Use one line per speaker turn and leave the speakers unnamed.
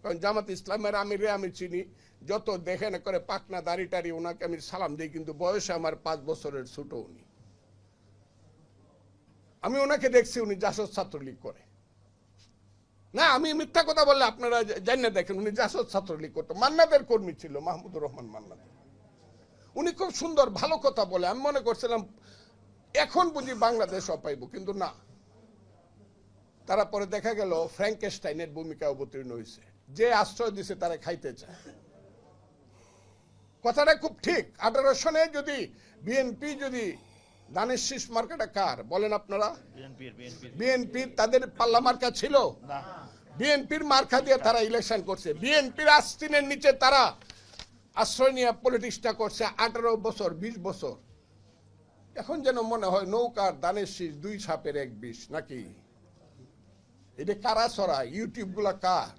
কারণ জামাত ইসলামের আমিরে আমি চিনি। যত দেখে না করে পাকনা দাড়ি টাড়ি ওনাকে আমি সালাম দিই, কিন্তু বয়সে আমার পাঁচ বছরের ছোট উনি। আমি ওনাকে দেখছি, উনি জাসদ ছাত্রলীগ করে। না, আমি মিথ্যা কথা বললে আপনারা জানিয়ে দেখেন, উনি জাসদ ছাত্রলীগ করতো। মান্নাদের কর্মী ছিল, মাহমুদুর রহমান মান্নাদ উনি খুব সুন্দর, ভালো কথা বলে। আমি মনে করছিলাম, এখন বুঝি বাংলাদেশ অপাইব, কিন্তু না। তারা পরে দেখা গেল, ফ্র্যাঙ্কেস্টাইনের ভূমিকা অবতীর্ণ হয়েছে যে আশ্রয় দিছে তারা খাইতে চায়। কথাটা খুব ঠিক। আঠারো সনে যদি বিএনপি যদি দানের শীষ মার্কাটা কার? বলেন আপনারা।
বিএনপির
তাদের পাল্লা মার্কা ছিল। বিএনপির মার্কা দিয়ে তারা ইলেকশন করছে। বিএনপির আস্তিনের নিচে তারা আশ্রয় নিয়ে পলিটিক্সটা করছে আঠারো বছর বিশ বছর। এখন যেন মনে হয় নৌকার দানের শীষ দুই সাপের এক বিষ নাকি? এটা কারা সরা ইউটিউবগুলা কার?